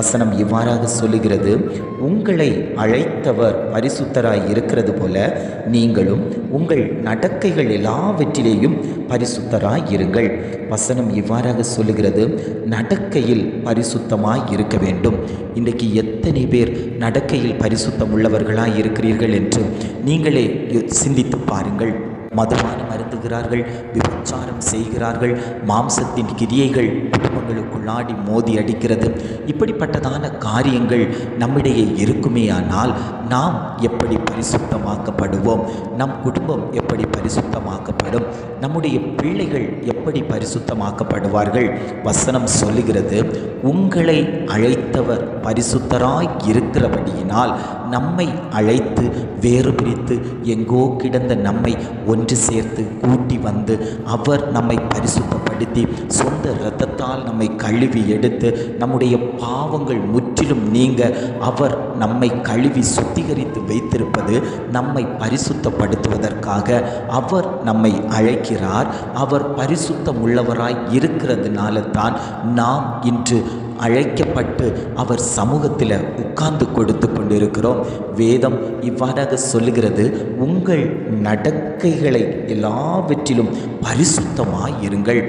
வசனம் இவ்வாறாக சொல்லுகிறது உங்களை அழைத்தவர் பரிசுத்தராய் இருக்கிறது போல நீங்களும் உங்கள் நடக்கைகள் எல்லாவற்றிலேயும் பரிசுத்தராய் இருங்கள். வசனம் இவ்வாறாக சொல்லுகிறது நடக்கையில் பரிசுத்தமாய் இருக்க வேண்டும். இன்றைக்கு எத்தனை பேர் நடக்கையில் பரிசுத்தம் உள்ளவர்களாய் இருக்கிறீர்கள் என்று நீங்களே சிந்தித்து பாருங்கள். மதுபானம் அருந்துகிறார்கள் விபச்சாரம் செய்கிறார்கள் மாம்சத்தின் கிரியைகள் குடும்பங்களுக்குள்ளாடி மோதி அடிக்கிறது. இப்படிப்பட்டதான காரியங்கள் நம்மிடையே இருக்குமேயானால் நாம் எப்படி பரிசுத்தமாக்கப்படுவோம்? நம் குடும்பம் எப்படி பரிசுத்தமாக்கப்படும்? நம்முடைய பிள்ளைகள் எப்படி பரிசுத்தமாக்கப்படுவார்கள்? வசனம் சொல்லுகிறது உங்களை அழைத்தவர் பரிசுத்தராய் இருக்கிறபடியினால் நம்மை அழைத்து வேறு பிரித்து எங்கோ கிடந்த நம்மை ஒன்று சேர்த்து கூட்டி வந்து அவர் நம்மை பரிசுத்தப்படுத்தி சொந்த இரத்தத்தால் நம்மை கழுவி எடுத்து நம்முடைய பாவங்கள் முற்றிலும் நீங்க அவர் நம்மை கழுவி சுத்திகரித்து வைத்திருப்பது நம்மை பரிசுத்தப்படுத்துவதற்காக. அவர் நம்மை அழைக்கிறார். அவர் பரிசுத்தம் உள்ளவராய் இருக்கிறதுனால தான் நாம் இன்று அழைக்கப்பட்டு அவர் சமூகத்தில் உட்கார்ந்து கொடுத்து கொண்டிருக்கிறோம். வேதம் இவ்வாறாக சொல்லுகிறது உங்கள் நடக்கைகளை எல்லாவற்றிலும் பரிசுத்தமாக இருங்கள்.